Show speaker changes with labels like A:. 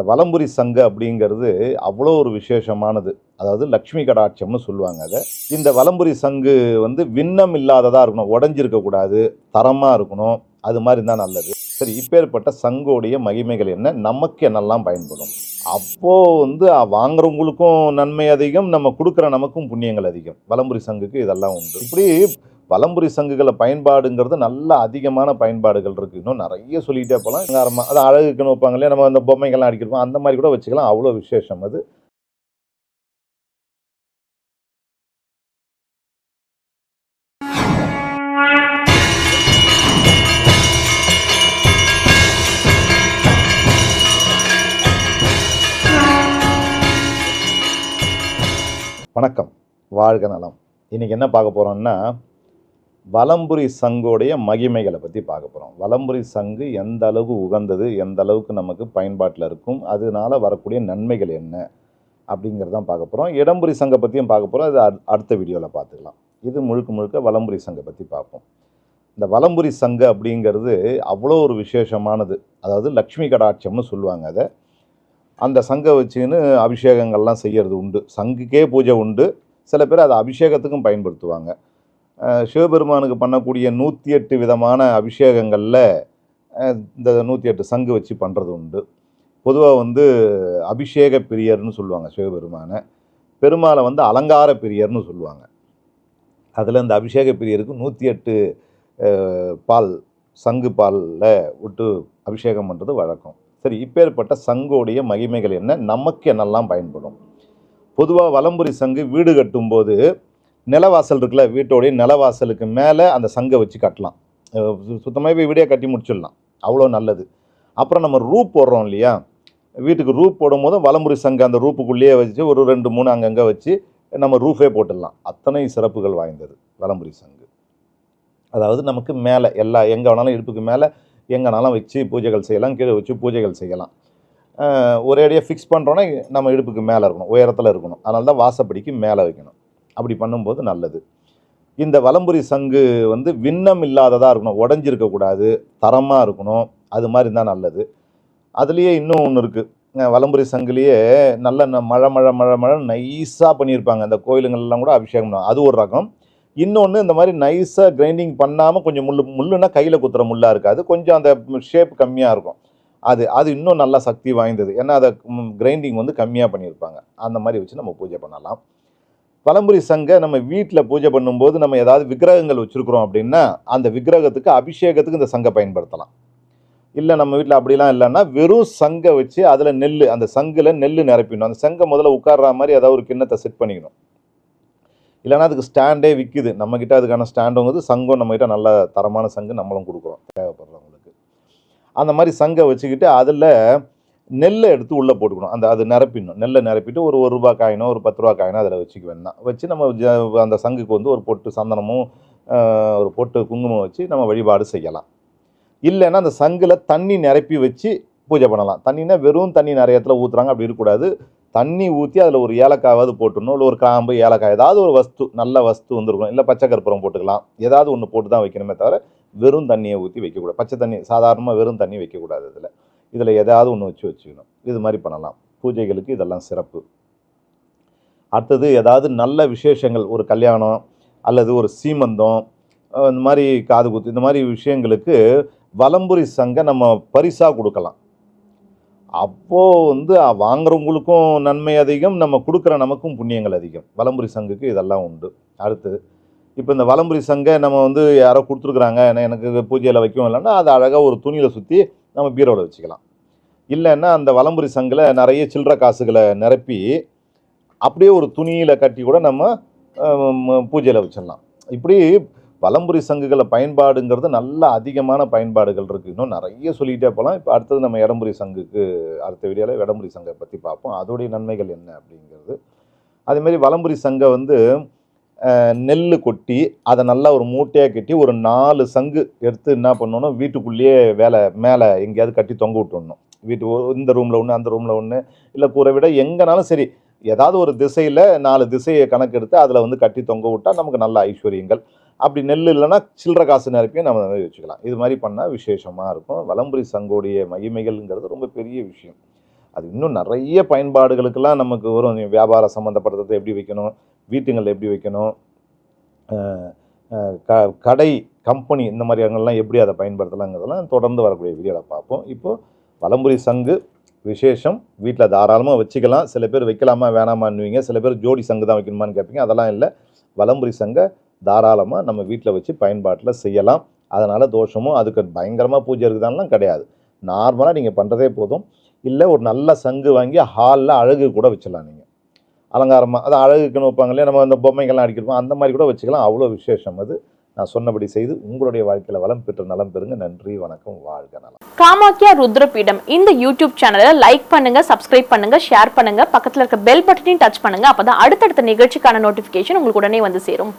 A: இந்த வலம்புரி சங்கு அப்படிங்கிறது அவ்வளோ ஒரு விசேஷமானது. அதாவது லக்ஷ்மி கடாட்சம்னு சொல்லுவாங்க அதை. இந்த வலம்புரி சங்கு வந்து விண்ணம் இல்லாததாக இருக்கணும். உடஞ்சிருக்கக்கூடாது தரமாக இருக்கணும். அது மாதிரி தான் நல்லது. சரி இப்பேற்பட்ட சங்கோடைய மகிமைகள் என்ன? நமக்கு என்னெல்லாம் பயன்படும்? அப்போது வந்து வாங்குறவங்களுக்கும் நன்மை அதிகம். நம்ம கொடுக்குற நமக்கும் புண்ணியங்கள் அதிகம். வலம்புரி சங்குக்கு இதெல்லாம் உண்டு. இப்படி வலம்புரி சங்குகளை பயன்பாடுங்கிறது நல்ல அதிகமான பயன்பாடுகள் இருக்குது இன்னும் நிறைய சொல்லிகிட்டே போகலாம் அலங்காரமாக அது அழகுக்குன்னு வைப்பாங்க இல்லையா? நம்ம அந்த பொம்மைகள்லாம் அடிக்கிறோம் அந்த மாதிரி கூட வச்சுக்கலாம். அவ்வளோ விசேஷம் அது. வணக்கம். வாழ்க நலம். இன்றைக்கி என்ன பார்க்க போகிறோம்னா வலம்புரி சங்கோடைய மகிமைகளை பற்றி பார்க்க போகிறோம் வலம்புரி சங்கு எந்த அளவுக்கு உகந்தது எந்த அளவுக்கு நமக்கு பயன்பாட்டில் இருக்கும் அதனால வரக்கூடிய நன்மைகள் என்ன அப்படிங்கிறதான் பார்க்க போகிறோம் இடம்புரி சங்கை பற்றியும் பார்க்க போகிறோம் அது அடுத்த வீடியோவில் பார்த்துக்கலாம். இது முழுக்க முழுக்க வலம்புரி சங்கை பற்றி பார்ப்போம். இந்த வலம்புரி சங்கு அப்படிங்கிறது அவ்வளோ ஒரு விசேஷமானது. அதாவது லக்ஷ்மி கடாட்சம்னு சொல்லுவாங்க அதை. அந்த சங்கை வச்சுன்னு அபிஷேகங்கள்லாம் செய்கிறது உண்டு. சங்குக்கே பூஜை உண்டு. சில பேர் அதை அபிஷேகத்துக்கும் பயன்படுத்துவாங்க. சிவபெருமானுக்கு பண்ணக்கூடிய நூற்றி எட்டு விதமான அபிஷேகங்களில் இந்த நூற்றி எட்டு சங்கு வச்சு பண்ணுறது உண்டு. பொதுவாக வந்து அபிஷேக பிரியர்னு சொல்லுவாங்க சிவபெருமானை. பெருமாளை வந்து அலங்கார பிரியர்னு சொல்லுவாங்க. அதில் இந்த அபிஷேக பிரியருக்கு நூற்றி எட்டு பால் சங்கு பாலில் விட்டு அபிஷேகம் பண்ணுறது வழக்கம். சரி இப்பேற்பட்ட சங்கோடைய மகிமைகள் என்ன? நமக்கு என்னெல்லாம் பயன்படும்? பொதுவாக வலம்புரி சங்கு வீடு கட்டும்போது நிலவாசல் இருக்குல்ல வீட்டோடைய நிலவாசலுக்கு மேலே அந்த சங்கை வச்சு கட்டலாம். சுத்தமாகவே வீடே கட்டி முடிச்சிடலாம். அவ்வளோ நல்லது. அப்புறம் நம்ம ரூப் போடுறோம் இல்லையா? வீட்டுக்கு ரூப் போடும்போது வலமுறை சங்கு அந்த ரூப்புக்குள்ளேயே வச்சு ஒரு ரெண்டு மூணு அங்கங்கே வச்சு நம்ம ரூஃபே போட்டுடலாம். அத்தனை சிறப்புகள் வாய்ந்தது வலம்புரி சங்கு. அதாவது நமக்கு மேலே எல்லா எங்கே வேணாலும் இடுப்புக்கு மேலே எங்கேனாலும் வச்சு பூஜைகள் செய்யலாம் கீழே வச்சு பூஜைகள் செய்யலாம். ஒரே ஒரேடியாக ஃபிக்ஸ் பண்ணுறோன்னா நம்ம இடுப்புக்கு மேலே இருக்கணும் உயரத்தில் இருக்கணும். அதனால தான் வாசப்படிக்கு மேலே வைக்கணும். அப்படி பண்ணும்போது நல்லது. இந்த வலம்புரி சங்கு வந்து விண்ணம் இல்லாததாக இருக்கணும் உடஞ்சிருக்கக்கூடாது தரமாக இருக்கணும் அது மாதிரி தான் நல்லது. அதுலேயே இன்னும் ஒன்று இருக்குது வலம்புரி சங்குலேயே நல்ல ந- மழை மழை மழை மழை நைஸாக பண்ணியிருப்பாங்க. அந்த கோயிலுங்கள்லாம் கூட அபிஷேகம் பண்ணுவாங்க. அது ஒரு ரகம். இன்னொன்று இந்த மாதிரி நைஸாக கிரைண்டிங் பண்ணாமல் கொஞ்சம் முள் முள்ளுனா கையில் குத்துற முள்ளாக இருக்காது. கொஞ்சம் அந்த ஷேப் கம்மியாக இருக்கும். அது அது இன்னும் நல்லா சக்தி வாய்ந்தது. ஏன்னா அதை கிரைண்டிங் வந்து கம்மியாக பண்ணியிருப்பாங்க. அந்த மாதிரி வச்சு நம்ம பூஜை பண்ணலாம். பழம்புரி சங்கை நம்ம வீட்டில் பூஜை பண்ணும்போது நம்ம ஏதாவது விக்கிரகங்கள் வச்சுருக்குறோம் அப்படின்னா அந்த விக்கிரகத்துக்கு அபிஷேகத்துக்கு இந்த சங்கை பயன்படுத்தலாம். இல்லை நம்ம வீட்டில் அப்படிலாம் இல்லைன்னா வெறும் சங்கை வச்சு அதில் நெல் அந்த சங்கில் நெல் நிரப்பிடணும். அந்த சங்கை முதல்ல உட்கார்ற மாதிரி ஏதாவது ஒரு கிண்ணத்தை செட் பண்ணிக்கணும். இல்லைன்னா அதுக்கு ஸ்டாண்டே விற்கிது நம்மக்கிட்ட அதுக்கான ஸ்டாண்டுங்கிறது சங்கம் நம்மக்கிட்ட நல்ல தரமான சங்கு நம்மளும் கொடுக்குறோம். தேவைப்படுறவங்களுக்கு. அந்த மாதிரி சங்கை வச்சுக்கிட்டு அதில் நெல்லை எடுத்து உள்ளே போட்டுக்கணும். அந்த அது நிரப்பிடணும். நெல்லை நிரப்பிட்டு ஒரு ஒரு ரூபா காயினோ ஒரு பத்து ரூபா காயினோ அதில் வச்சுக்க வேணாம் வச்சு நம்ம ஜ- அந்த சங்குக்கு வந்து ஒரு பொட்டு சந்தனமும் ஒரு பொட்டு குங்குமம் வச்சு நம்ம வழிபாடு செய்யலாம். இல்லைன்னா அந்த சங்கில் தண்ணி நிரப்பி வச்சு பூஜை பண்ணலாம். தண்ணினா வெறும் தண்ணி நிறைய இடத்துல ஊற்றுறாங்க அப்படி இருக்கக்கூடாது. தண்ணி ஊற்றி அதில் ஒரு ஏலக்காயாவது போட்டுடணும். இல்லை ஒரு காம்பு ஏலக்காய் ஏதாவது ஒரு வஸ்து நல்ல வஸ்து வந்துருக்கணும். இல்லை பச்சை கற்பூரம் போட்டுக்கலாம். ஏதாவது ஒன்று போட்டு தான் வைக்கணுமே தவிர வெறும் தண்ணியை ஊற்றி வைக்கக்கூடாது. பச்சை தண்ணி சாதாரணமாக வெறும் தண்ணி வைக்கக்கூடாது இதில் இதில் எதாவது ஒன்று வச்சு வச்சுக்கணும். இது மாதிரி பண்ணலாம். பூஜைகளுக்கு இதெல்லாம் சிறப்பு. அடுத்தது ஏதாவது நல்ல விசேஷங்கள் ஒரு கல்யாணம் அல்லது ஒரு சீமந்தம் இந்த மாதிரி காது குத்து இந்த மாதிரி விஷயங்களுக்கு வலம்புரி சங்கை நம்ம பரிசாக கொடுக்கலாம். அப்போது வந்து வாங்குறவங்களுக்கும் நன்மை அதிகம் நம்ம கொடுக்குற நமக்கும் புண்ணியங்கள் அதிகம். வலம்புரி சங்குக்கு இதெல்லாம் உண்டு. அடுத்து இப்போ இந்த வலம்புரி சங்கை நம்ம வந்து யாரோ கொடுத்துருக்குறாங்க எனக்கு பூஜையில் வைக்கவும் இல்லைன்னா அதை அழகாக ஒரு துணியில் சுற்றி நம்ம பீரோவில் வச்சுக்கலாம். இல்லைன்னா அந்த வலம்புரி சங்கில் நிறைய சில்லற காசுகளை நிரப்பி அப்படியே ஒரு துணியில் கட்டி கூட நம்ம பூஜையில் வச்சிடலாம். இப்படி வலம்புரி சங்குகளை பயன்பாடுங்கிறது நல்ல அதிகமான பயன்பாடுகள் இருக்குது இன்னும் நிறைய சொல்லிகிட்டே போகலாம். இப்போ அடுத்தது நம்ம இடம்புரி சங்குக்கு அடுத்த வீடியோவில் இடம்புரி சங்கை பற்றி பார்ப்போம். அதோடைய நன்மைகள் என்ன அப்படிங்கிறது. அதேமாரி வலம்புரி சங்கை வந்து நெல் கொட்டி அதை நல்லா ஒரு மூட்டையாக கட்டி ஒரு நாலு சங்கு எடுத்து என்ன பண்ணணும்? வீட்டுக்குள்ளேயே வேலை மேலே எங்கேயாவது கட்டி தொங்க விட்டுடணும் வீட்டு இந்த ரூமில் ஒன்று அந்த ரூமில் ஒன்று இல்லை கூரை விட எங்கேனாலும் சரி ஏதாவது ஒரு திசையில் நாலு திசையை கணக்கெடுத்து அதில் வந்து கட்டி தொங்க விட்டால் நமக்கு நல்ல ஐஸ்வர்யங்கள். அப்படி நெல் இல்லைன்னா சில்லற காசு நிரப்பியும் நம்ம வச்சுக்கலாம். இது மாதிரி பண்ணால் விசேஷமாக இருக்கும். வலம்புரி சங்கோடைய மகிமைகள்ங்கிறது ரொம்ப பெரிய விஷயம். அது இன்னும் நிறைய பயன்பாடுகளுக்கெல்லாம் நமக்கு வரும். வியாபார சம்மந்தப்பட்டதை எப்படி வைக்கணும்? வீட்டுங்களில் எப்படி வைக்கணும்? க கடை கம்பெனி இந்த மாதிரி இடங்கள்லாம் எப்படி அதை பயன்படுத்தலாங்கிறதெல்லாம் தொடர்ந்து வரக்கூடிய வீடியோவில் பார்ப்போம். இப்போது வலம்புரி சங்கு விசேஷம். வீட்டில் தாராளமாக வச்சுக்கலாம். சில பேர் வைக்கலாமா வேணாமான்னுவீங்க. சில பேர் ஜோடி சங்கு தான் வைக்கணுமான்னு கேட்பீங்க. அதெல்லாம் இல்லை. வலம்புரி சங்கை தாராளமாக நம்ம வீட்டில் வச்சு பயன்பாட்டில் செய்யலாம். அதனால் தோஷமும் அதுக்கு பயங்கரமாக பூஜை இருக்குதான்லாம் கிடையாது. நார்மலாக நீங்கள் பண்ணுறதே போதும். இல்லை ஒரு நல்ல சங்கு வாங்கி ஹாலில் அழகு கூட வச்சிடலாம் நீங்கள் அலங்காரமாக அது அழகுக்குன்னு வைப்பாங்க இல்லையா நம்ம அந்த பொம்மைகள்லாம் அடிக்கிறோம் அந்த மாதிரி கூட வச்சுக்கலாம். அவ்வளோ விசேஷம் அது. நான் சொன்னபடி செய்து உங்களுடைய வாழ்க்கையில் வளம் பெற்று நலம் பெறுங்க. நன்றி வணக்கம் வாழ்க நலம்.
B: காமாக்கியா ருத்ரபீடம் இந்த யூடியூப் சேனலை லைக் பண்ணுங்க சப்ஸ்கிரைப் பண்ணுங்க ஷேர் பண்ணுங்க. பக்கத்தில் இருக்க பெல் பட்டனையும் டச் பண்ணுங்க. அப்பதான் அடுத்தடுத்த நிகழ்ச்சிக்கான நோட்டிபிகேஷன் உங்களுக்கு உடனே வந்து சேரும்.